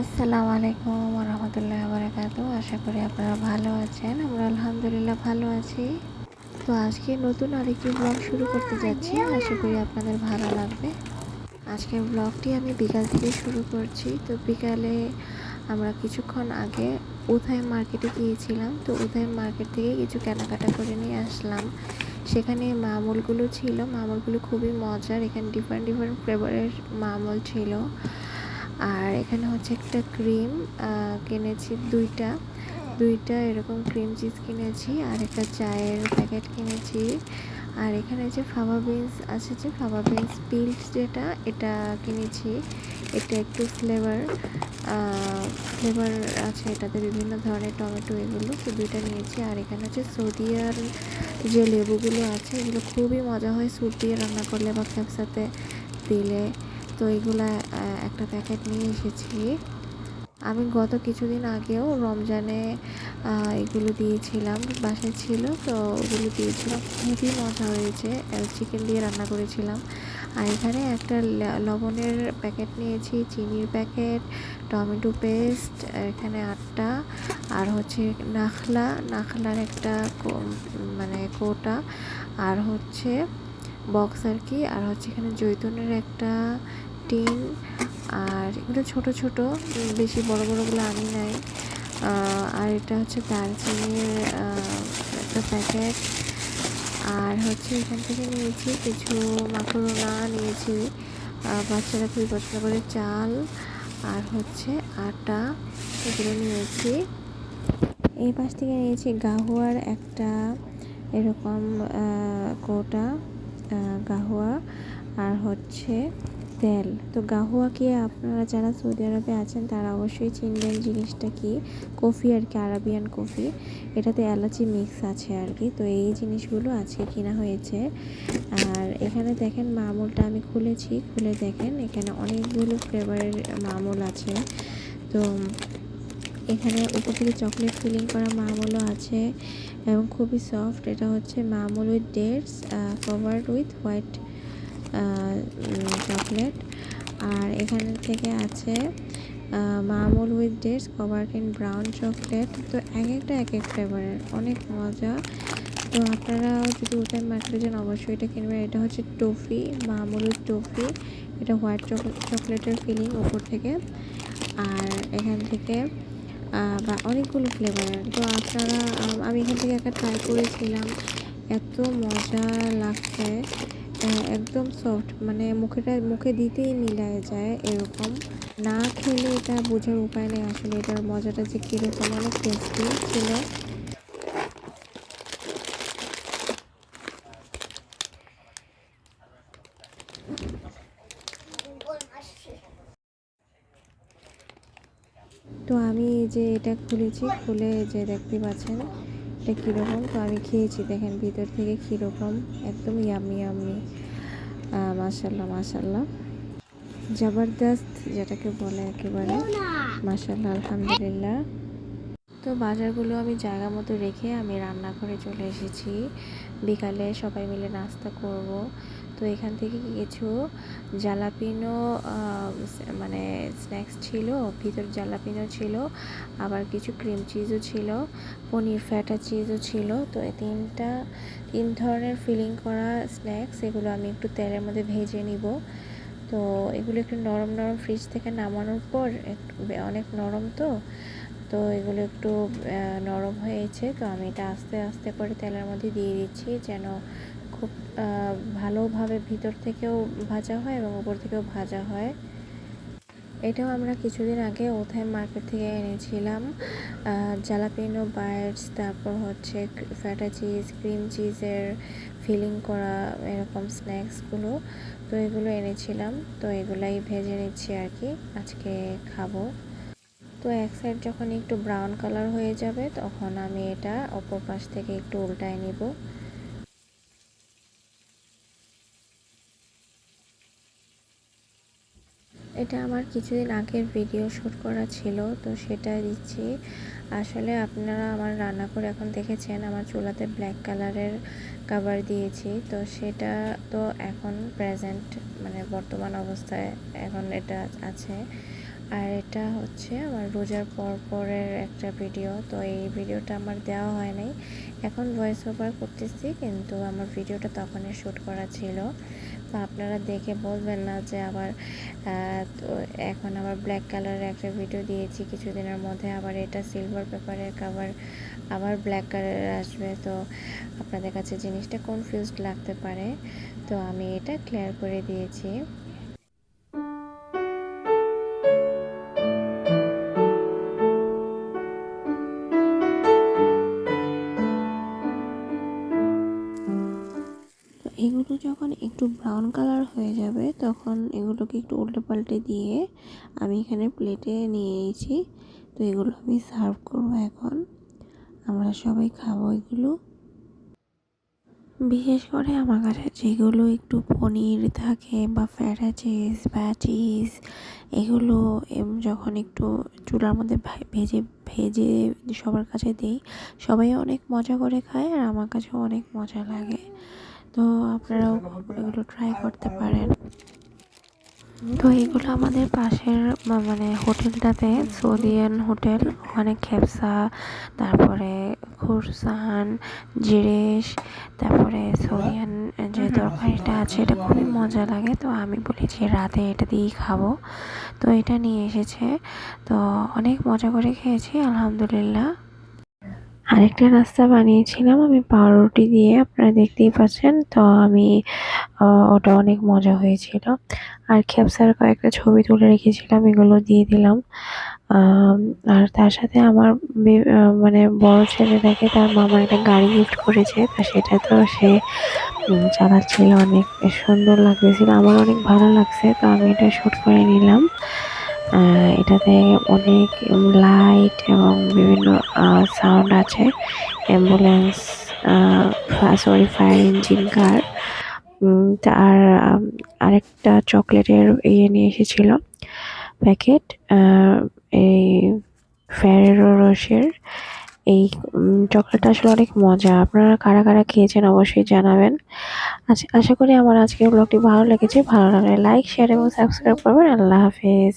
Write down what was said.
আসসালামু আলাইকুম রহমতুল্লাহ বারাকাত আশা করি আপনারা ভালো আছেন, আমরা আলহামদুলিল্লাহ ভালো আছি। তো আজকে নতুন আরেকটি ব্লগ শুরু করতে যাচ্ছি, আশা করি আপনাদের ভালো লাগবে। আজকের ব্লগটি আমি বিকাল থেকে শুরু করছি। তো বিকালে আমরা কিছুক্ষণ আগে উদয় মার্কেটে গিয়েছিলাম। তো উদয় মার্কেট থেকে কিছু কেনাকাটা করে নিয়ে আসলাম। সেখানে মামুলগুলো ছিল। মামুলগুলো খুবই মজার। এখানে ডিফারেন্ট ডিফারেন্ট ফ্লেভারের মামুল ছিল। আর এখানে হচ্ছে একটা ক্রিম কিনেছি দুইটা। দুইটা এরকম ক্রিম চিজ কিনেছি আর একটা চায়ের প্যাকেট কিনেছি। আর এখানে যে ফাবা বিনস আছে যে ফাবা বিনস পিল্ড যেটা, এটা কিনেছি। এটা একটু ফ্লেভার ফ্লেভার আছে এটাতে বিভিন্ন ধরনের টমেটো এগুলো, তো দুইটা নিয়েছি। আর এখানে হচ্ছে সৌদিয়ার যে লেবুগুলো আছে, এগুলো খুবই মজা হয়। স্যুপ দিয়ে রান্না করলে বা ক্যাপসাতে দিলে। তো এগুলা একটা প্যাকেট নিয়ে এসেছি। আমি গত কিছুদিন আগেও রমজানে এগুলো দিয়েছিলাম, বাসায় ছিল, তো ওগুলো দিয়েছিলাম। খুবই মজা হয়েছে চিকেন দিয়ে রান্না করেছিলাম। আর এখানে একটা লবণের প্যাকেট নিয়েছি, চিনির প্যাকেট টমেটো পেস্ট এখানে আটটা, আর হচ্ছে নাখলা, নাখলার একটা মানে কোটা, আর হচ্ছে বক্স আর কি, আর হচ্ছে এখানে জৈতুনের একটা টিন আর এগুলো ছোট ছোট, বেশি বড় বড়গুলো আমি নাই। আর এটা হচ্ছে দারচিনির একটা প্যাকেট। আর হচ্ছে এখান থেকে নিয়েছি কিছু মাকড়োনা নিয়েছি। বাচ্চারা খুবই পছন্দ করে চাল আর হচ্ছে আটা, এগুলো নিয়েছি। এই পাশ থেকে নিয়েছি গাহুয়ার একটা এরকম কোটা গাহুয়া। আর হচ্ছে তেল। তো গাহুয়া কি আপনারা যারা সৌদি আরবে আছেন, তারা অবশ্যই চিনবেন জিনিসটা কি? কফি আর কি, আরাবিয়ান কফি। এটাতে এলাচি মিক্স আছে আর কি। তো এই জিনিসগুলো আজকে কিনা হয়েছে। আর এখানে দেখেন মামুলটা আমি খুলেছি। খুলে দেখেন, এখানে অনেকগুলো ফ্লেভারের মামুল আছে। তো এখানে উপর থেকে চকলেট ফিলিং করা মামুলও আছে এবং খুবই সফট এটা হচ্ছে maamoul with dates covered with white chocolate. আর এখানে থেকে আছে maamoul with dates covered in brown chocolate তো এক একটা, এক এক ফ্লেভারের অনেক মজা। তো আপনারা যদি ওটাই মার্কেটে যান অবশ্যই এটা কিনবেন। এটা হচ্ছে টফি মামুল উইথ টফি এটা হোয়াইট চকলেটের ফিলিং ওপর থেকে। আর এখান থেকে বা অনেকগুলো ফ্লেভারের তো আপনারা, আমি এখান থেকে একটা ট্রাই করেছিলাম। এত মজা লাগছে। একদম সফট মানে মুখেটা, মুখে দিতেই মিলায় যায় এরকম। না খেলে এটা বোঝার উপায় নেই আসলে, এটার মজাটা যে কীরকম, অনেক টেস্টি ছিল। তো আমি যে এটা খুলেছি, খুলে যে দেখতে পাচ্ছেন এটা কীরকম? তো আমি খেয়েছি, দেখেন ভিতর থেকে কীরকম? একদম ইয়ামি ইয়ামি মাসাল্লাহ মাসাল্লাহ জবরদস্ত যেটাকে বলে একেবারে। মাসাল্লাহ আলহামদুলিল্লাহ। তো বাজারগুলো আমি জায়গা মতো রেখে আমি রান্নাঘরে চলে এসেছি। বিকালে সবাই মিলে নাস্তা করব। তো এখান থেকে কিছু জালাপিনো মানে স্ন্যাক্স ছিল, ভিতর জালাপিনো ছিল, আবার কিছু ক্রিম চিজও ছিল, পনির ফ্যাটা চিজও ছিল। তো এই তিনটা, তিন ধরনের ফিলিং করা স্ন্যাক্স এগুলো আমি একটু তেলের মধ্যে ভেজে নিব। তো এগুলো একটু নরম নরম ফ্রিজ থেকে নামানোর পর একটু অনেক নরম তো তো এগুলো একটু নরম হয়েছে। তো আমি এটা আস্তে আস্তে করে তেলের মধ্যে দিয়ে দিচ্ছি যেন খুব ভালোভাবে ভিতর থেকেও ভাজা হয় এবং উপর থেকেও ভাজা হয়। এটাও আমরা কিছুদিন আগে ওথায় মার্কেট থেকে এনেছিলাম। জালাপিনো বাইটস, তারপর হচ্ছে ফ্যাটা চিজ, ক্রিম চিজের ফিলিং করা এরকম স্ন্যাক্সগুলো। তো এগুলো এনেছিলাম। তো এগুলাই ভেজে নিচ্ছি আর কি। আজকে খাব। তো এক সাইড যখন একটু ব্রাউন কালার হয়ে যাবে, তখন আমি এটা অপর পাশ থেকে একটু উল্টায় নিব। এটা আমার কিছুদিন আগের ভিডিও শ্যুট করা ছিল, তো সেটা দিচ্ছি। আসলে আপনারা আমার রান্না করে এখন দেখেছেন, আমার চুলাতে ব্ল্যাক কালারের কাভার দিয়েছি, তো সেটা তো এখন প্রেজেন্ট মানে বর্তমান অবস্থায় এখন এটা আছে। আর এটা হচ্ছে আমার রোজার পর পরের একটা ভিডিও। তো এই ভিডিওটা আমার দেওয়া হয় নাই। এখন ভয়েস ওভার করতেছি, কিন্তু আমার ভিডিওটা তখনই শ্যুট করা ছিল। তো আপনারা দেখে বলবেন না যে আবার এখন আবার ব্ল্যাক কালারের একটা ভিডিও দিয়েছি কিছুদিনের মধ্যে। আবার এটা সিলভার পেপারের কাভার আবার ব্ল্যাক কালারের আসবে। তো আপনাদের কাছে জিনিসটা কনফিউজড লাগতে পারে। তো আমি এটা ক্লিয়ার করে দিয়েছি। এগুলো যখন একটু ব্রাউন কালার হয়ে যাবে, তখন এগুলোকে একটু উল্টে পাল্টে দিয়ে আমি এখানে প্লেটে নিয়ে নিয়েছি। তো এগুলো আমি সার্ভ করব এখন। আমরা সবাই খাব এগুলো। বিশেষ করে আমার কাছে যেগুলো একটু পনির থাকে বা ফ্যাটা চিজ বা চিজ এগুলো যখন একটু চুলার মধ্যে ভেজে ভেজে সবার কাছে দিই, সবাই অনেক মজা করে খায় আর আমার কাছেও অনেক মজা লাগে। তো আপনারাও এগুলো ট্রাই করতে পারেন। তো এগুলো আমাদের পাশের মানে হোটেলটাতে সৌদিয়ান হোটেল। ওখানে খেপসা, তারপরে খুরসান, জিরেশ, তারপরে সৌদিয়ান যে তরকারিটা আছে, এটা খুবই মজা লাগে। তো আমি বলেছি রাতে এটা দিয়েই খাব। তো এটা নিয়ে এসেছে। তো অনেক মজা করে খেয়েছি, আলহামদুলিল্লাহ। আরেকটা নাস্তা বানিয়েছিলাম আমি পাউরুটি দিয়ে, আপনারা দেখতেই পাচ্ছেন। তো আমি ওটা অনেক মজা হয়েছিল। আর খেপসার কয়েকটা ছবি তুলে রেখেছিলাম, এগুলো দিয়ে দিলাম। আর তার সাথে আমার মানে বড় ছেলেটাকে তার মামা একটা গাড়ি গিফট করেছে, তা সেটা তো সে চালাচ্ছিল অনেক সুন্দর লাগতেছিল। আমার অনেক ভালো লাগছে, তো আমি এটা শ্যুট করে নিলাম। এটাতে অনেক লাইট এবং বিভিন্ন সাউন্ড আছে। Ambulance sorry fire engine car আর আরেকটা চকলেটের ইয়ে নিয়ে এসেছিল প্যাকেট এই ফ্যারেরো রসের। এই চকলেটটা আসলে অনেক মজা। আপনারা কারা কারা খেয়েছেন অবশ্যই জানাবেন। আচ্ছা আশা করি আমার আজকের ব্লগটি ভালো লেগেছে। ভালো লাগলে লাইক শেয়ার এবং সাবস্ক্রাইব করবেন। আল্লাহ হাফেজ।